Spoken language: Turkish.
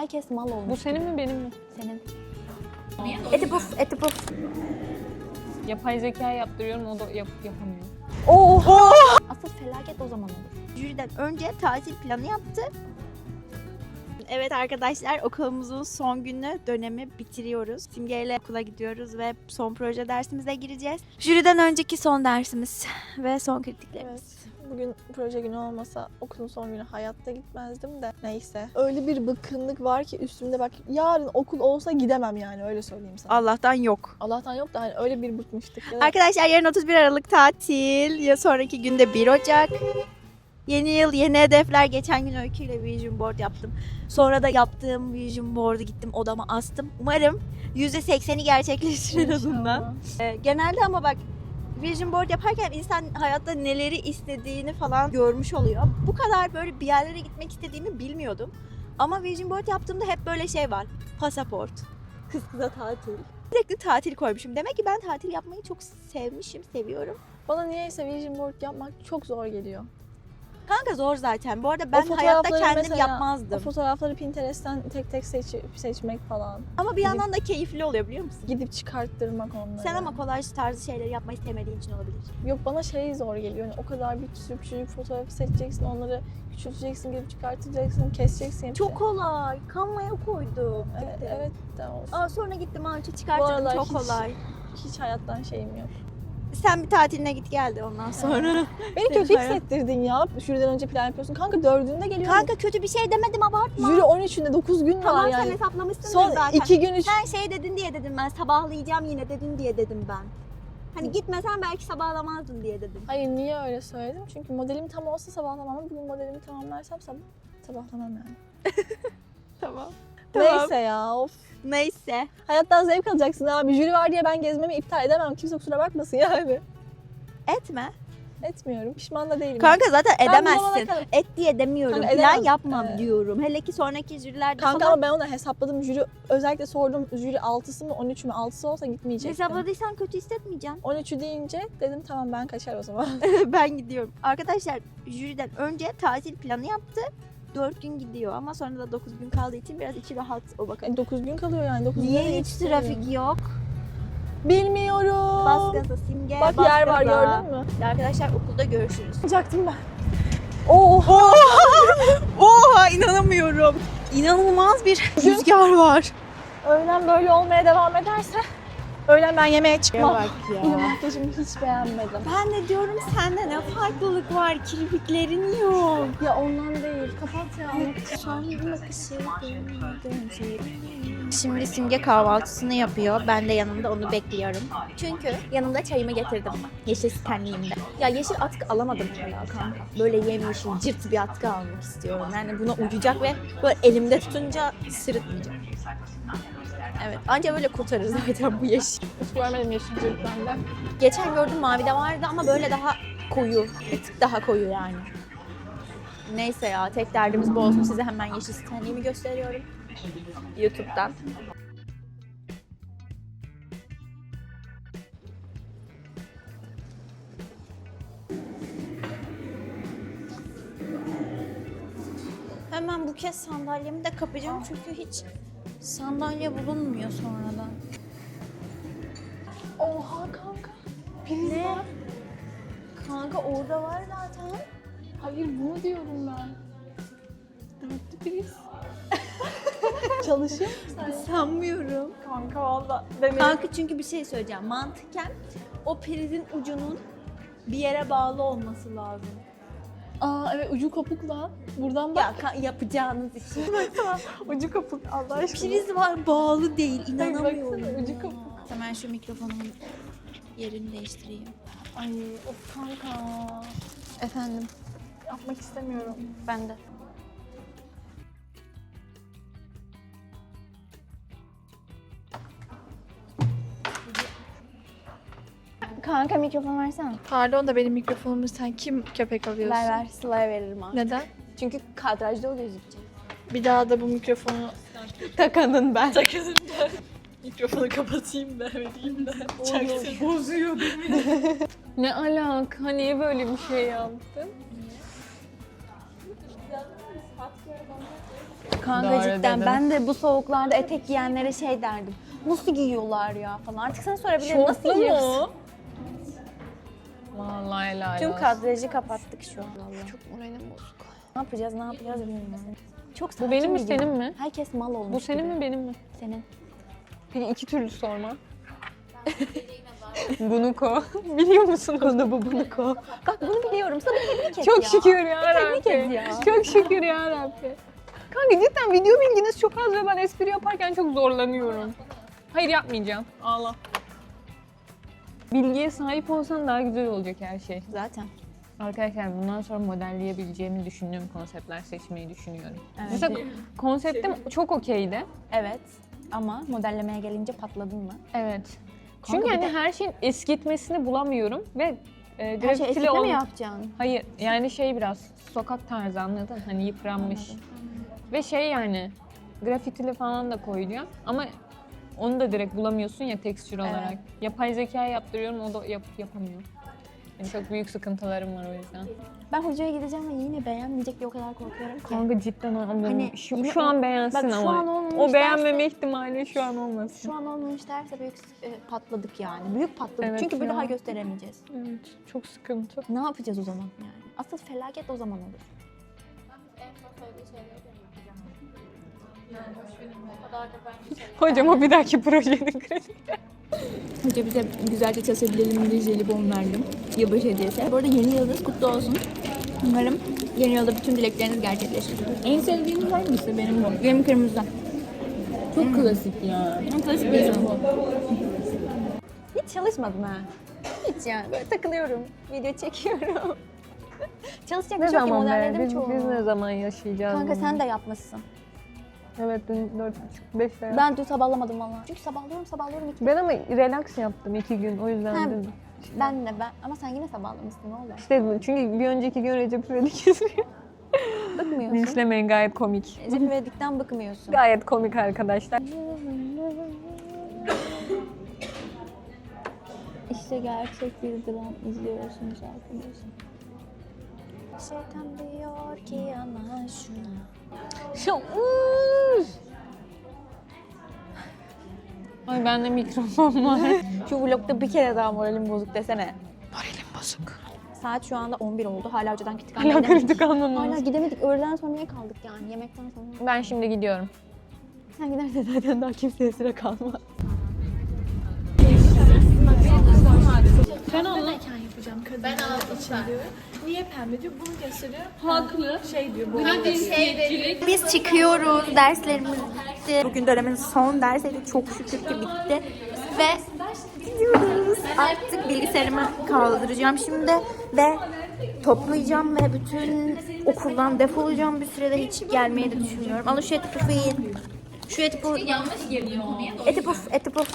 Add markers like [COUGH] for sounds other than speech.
Herkes mal olmuş. Bu senin mi benim mi? senin. Eti puf, eti puf. Yapay zeka yaptırıyorum o da yap, yapamıyor. Oha! Asıl felaket o zaman olur. Jüriden önce tatil planı yaptı. Evet arkadaşlar okulumuzun son günü dönemi bitiriyoruz. Simge ile okula gidiyoruz ve son proje dersimize gireceğiz. Jüriden önceki son dersimiz ve son kritiklerimiz. Evet. Bugün proje günü olmasa okulun son günü hayatta gitmezdim de neyse. Öyle bir bıkkınlık var ki üstümde bak yarın okul olsa gidemem yani öyle söyleyeyim sana. Allah'tan yok. Allah'tan yok da hani öyle bir bıkmıştık. Ya da Arkadaşlar yarın 31 Aralık tatil. Ya sonraki günde 1 Ocak. Yeni yıl, yeni hedefler. Geçen gün Öykü ile vision board yaptım. Sonra da yaptığım vision board'u gittim odama astım. Umarım %80'i gerçekleştirir en azından. Ee, genelde ama bak vision board yaparken insan hayatta neleri istediğini falan görmüş oluyor. Bu kadar böyle bir yerlere gitmek istediğimi bilmiyordum. Ama vision board yaptığımda hep böyle şey var. Pasaport, kız kıza tatil. Sürekli tatil koymuşum. Demek ki ben tatil yapmayı çok sevmişim, seviyorum. Bana niyeyse vision board yapmak çok zor geliyor. Kanka zor zaten. Bu arada O ben hayatta kendim mesela- O yapmazdım. fotoğrafları Pinterest'ten tek tek seç, seçmek falan. Ama bir yandan da keyifli oluyor biliyor musun? Gidip çıkarttırmak onları. Sen ama kolaj tarzı şeyleri yapmayı sevmediğin için olabilir. Yok bana şey zor geliyor. Yani o kadar bir sürü küçücük fotoğrafı seçeceksin, onları küçülteceksin, gidip çıkartacaksın, keseceksin. hepsi. Çok kolay. Kanvaya koydum. Evet, evet de olsun. Aa, sonra gittim ağaçı Bu çıkarttım. Çok hiç- kolay. Hiç hayattan şeyim yok. Sen bir tatiline git geldi ondan sonra. [LAUGHS] Beni kötü hissettirdin ya. Jüriden önce plan yapıyorsun. Kanka dördünde geliyor. Kanka kötü bir şey demedim abartma. Jüri 13'ünde 9 gün Tamam var sen yani. hesaplamışsındır Son zaten. 2 gün 3 Sen şey dedin diye dedim ben sabahlayacağım yine dedin diye dedim ben. Hani gitmesen belki sabahlamazdın diye dedim. Hayır niye öyle söyledim? Çünkü modelim tam olsa sabahlamam ama bugün modelimi tamamlarsam sabah sabahlamam yani. [LAUGHS] Tamam. Neyse ya of. Neyse. Hayattan zevk alacaksın abi. Jüri var diye ben gezmemi iptal edemem. Kimse kusura bakmasın yani. Etme. Etmiyorum. Pişman da değilim. Kanka zaten Ben edemezsin. kadar- Et diye demiyorum. Kanka Plan edemem. yapmam Evet. diyorum. Hele ki sonraki jürilerde Kanka falan. ama ben ona hesapladım. Jüri özellikle sordum. Jüri 6'sı mı 13 mü? 6'sı olsa gitmeyecektim. Hesapladıysan kötü hissetmeyeceksin. 13'ü deyince dedim tamam ben kaçar o zaman. [LAUGHS] ben gidiyorum. Arkadaşlar jüriden önce tatil planı yaptı. 4 gün gidiyor ama sonra da 9 gün kaldığı için biraz içi rahat o bakın. 9 gün kalıyor yani. 9 Niye güne hiç trafik yok? Bilmiyorum. Bas gaza simge. Bak bas yer var gaza. gördün mü? Arkadaşlar okulda görüşürüz. Yapacaktım ben. Oha! [LAUGHS] Oha inanamıyorum. İnanılmaz bir rüzgar var. Öğlen böyle olmaya devam ederse öğlen ben yemeğe çıkmam. bak Benim [LAUGHS] makyajımı hiç beğenmedim. Ben de diyorum sende ne farklılık var kirpiklerin yok. Ya ondan değil. Kapat ya. Şimdi Simge kahvaltısını yapıyor. Ben de yanında onu bekliyorum. Çünkü yanımda çayımı getirdim. Yeşil sitenliğimde. Ya yeşil atkı alamadım ya kanka. Böyle yemyeşil cırt bir atkı almak istiyorum. Yani buna uyacak ve böyle elimde tutunca sırıtmayacak. Evet anca böyle kurtarır zaten bu yeşil. Hiç görmedim yeşil bende. Geçen gördüm mavide vardı ama böyle daha koyu. Bir tık daha koyu yani. Neyse ya tek derdimiz bu olsun. Size hemen yeşil sitenliğimi gösteriyorum. YouTube'dan. Hemen bu kez sandalyemi de kapacağım çünkü hiç sandalye bulunmuyor sonradan. Oha kanka. Priz Ne? var. Kanka orada var zaten. Hayır bunu diyorum ben. Dörtlü priz. Çalışıyor mu sen? Sanmıyorum. Kanka valla. Denedim. Kanka çünkü bir şey söyleyeceğim. Mantıken o prizin ucunun bir yere bağlı olması lazım. Aa evet ucu kopuk lan. Buradan bak. Ya ka- yapacağınız için. [LAUGHS] ucu kopuk Allah aşkına. Priz var bağlı değil. Bak, İnanamıyorum. baksana, ucu kopuk. Hemen şu mikrofonumun yerini değiştireyim. Ay of kanka. Efendim Yapmak istemiyorum. ben de. Kanka mikrofon versene. Pardon da benim mikrofonumu sen kim köpek alıyorsun? Ver ver Sıla'ya veririm abi. Neden? Çünkü kadrajda o gözükecek. Bir daha da bu mikrofonu Takanın ben. takasın ben. Mikrofonu kapatayım da vereyim de. Çaksın. Bozuyor beni. [LAUGHS] ne alaka? Niye böyle bir şey yaptın? Kanka Doğru cidden ben de bu soğuklarda etek giyenlere şey derdim. Nasıl giyiyorlar ya falan. Artık sana sorabilirim nasıl giyiyorsun? Vallahi helal Tüm olsun. kadrajı kapattık şu an. Çok moralim bozuk. Ne yapacağız ne yapacağız bilmiyorum. Çok Bu benim mi sakin bir senin mi? Herkes mal olmuş Bu senin gibi. mi benim mi? Senin. Peki iki türlü sorma. [LAUGHS] bunu ko. [LAUGHS] Biliyor musun onu bu bunu ko? Bak bunu biliyorum. Sana tebrik et Çok ya. şükür ya tebrik et Rabbi. ya. Çok şükür ya Rabbi. Kanka cidden video bilginiz çok az ve ben espri yaparken çok zorlanıyorum. Hayır yapmayacağım. Ağla. Bilgiye sahip olsan daha güzel olacak her şey. Zaten. Arkadaşlar bundan sonra modelleyebileceğimi düşündüğüm konseptler seçmeyi düşünüyorum. Evet. Mesela konseptim çok okeydi. Evet. Ama modellemeye gelince patladın mı? Evet. Kanka Çünkü bir hani de- her şeyin eskitmesini bulamıyorum ve e, Her şey grafitili ol- mi yapacaksın? Hayır yani şey biraz sokak tarzı anladın hani yıpranmış. Ve şey yani grafitili falan da koyuluyor ama onu da direkt bulamıyorsun ya tekstür olarak. Yapay zeka yaptırıyorum o da yap, yapamıyor. Yani çok büyük sıkıntılarım var o yüzden. Ben hocaya gideceğim ve yine beğenmeyecek diye o kadar korkuyorum ki. Kanka cidden Allah'ım Hani şu, yine şu o- an beğensin Bak şu ama. an olmamış o beğenmeme derse- ihtimali şu an olmasın. Şu an olmamış derse büyük e, patladık yani. Büyük patladık. Evet Çünkü bir ya. daha gösteremeyeceğiz. Evet çok sıkıntı. Ne yapacağız o zaman yani? Asıl felaket o zaman olur. [LAUGHS] Hocam o bir dahaki projenin kredi. Hoca bize güzelce çasabilelim diye jelibon verdim. Yılbaşı hediyesi. Bu arada yeni yılınız kutlu olsun. Umarım yeni yılda bütün dilekleriniz gerçekleşir. En sevdiğiniz hangisi benim bu? Benim kırmızı. Çok klasik ya. En klasik benim bu. Hiç çalışmadım ha. Hiç yani böyle takılıyorum. Video çekiyorum. [LAUGHS] Çalışacak bir Ne şey ki zaman be? modelledim Biz, çoğunu. biz ne zaman yaşayacağız Kanka bunu? sen de yapmışsın. Evet dün 4.30-5 ben... Ben dün sabahlamadım valla. Çünkü sabahlıyorum sabahlıyorum. iki- ben ama relax yaptım iki gün o yüzden Ha, dedim. Ben de ben ama sen yine sabahlamışsın ne oldu? İşte çünkü bir önceki gün Recep İvedik izliyor. Bıkmıyorsun. Linçlemeyin gayet komik. Recep İvedik'ten bıkmıyorsun. Gayet komik arkadaşlar. İşte gerçek bir dram izliyorsunuz arkadaşlar. Şeytan diyor ki yana şuna. Şu Ay bende mikrofon var. [LAUGHS] Şu vlogda bir kere daha moralim bozuk desene. Moralim bozuk. Saat şu anda 11 oldu. Hala önceden kritik almaya Hala gidemedik. kritik almamız. Hala gidemedik. Öğleden sonraya kaldık yani. Yemekten sonra. Ben şimdi gidiyorum. Sen gidersen zaten daha kimseye sıra kalmaz. Biz çıkıyoruz. Derslerimiz bitti. Bugün dönemin son dersiydi. Çok şükür ki bitti. Ve gidiyoruz. Artık bilgisayarımı kaldıracağım şimdi. Ve toplayacağım ve bütün okuldan defolacağım. Bir sürede hiç gelmeyi de düşünmüyorum. Alın şu eti pufu yiyin. Şu eti pufu. Yanlış geliyor konuya. Eti puf, eti puf.